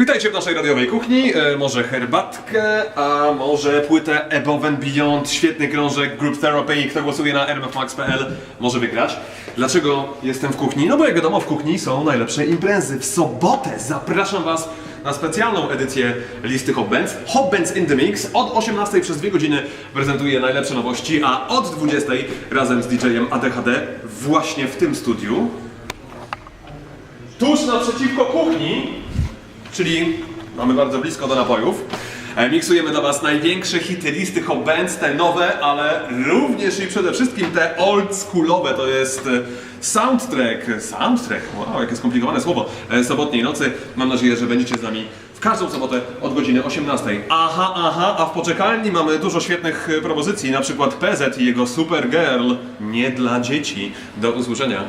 Witajcie w naszej radiowej kuchni. E, może herbatkę, a może płytę Above and Beyond, świetny krążek Group Therapy. Kto głosuje na rmfmax.pl może wygrać. Dlaczego jestem w kuchni? No bo jak wiadomo, w kuchni są najlepsze imprezy. W sobotę zapraszam Was na specjalną edycję listy Hot Bands. Hot Bands in the Mix. Od 18 przez 2 godziny prezentuję najlepsze nowości, a od 20 razem z DJ-em ADHD właśnie w tym studiu tuż naprzeciwko kuchni, czyli mamy bardzo blisko do napojów. e, Miksujemy dla Was największe hity listy hot bands, te nowe, ale również i przede wszystkim te oldschoolowe. To jest e, soundtrack, soundtrack, wow, jakie skomplikowane słowo, e, sobotniej nocy. Mam nadzieję, że będziecie z nami w każdą sobotę od godziny 18. Aha, aha, a w poczekalni mamy dużo świetnych propozycji, na przykład PZ i jego Supergirl, nie dla dzieci. Do usłyszenia.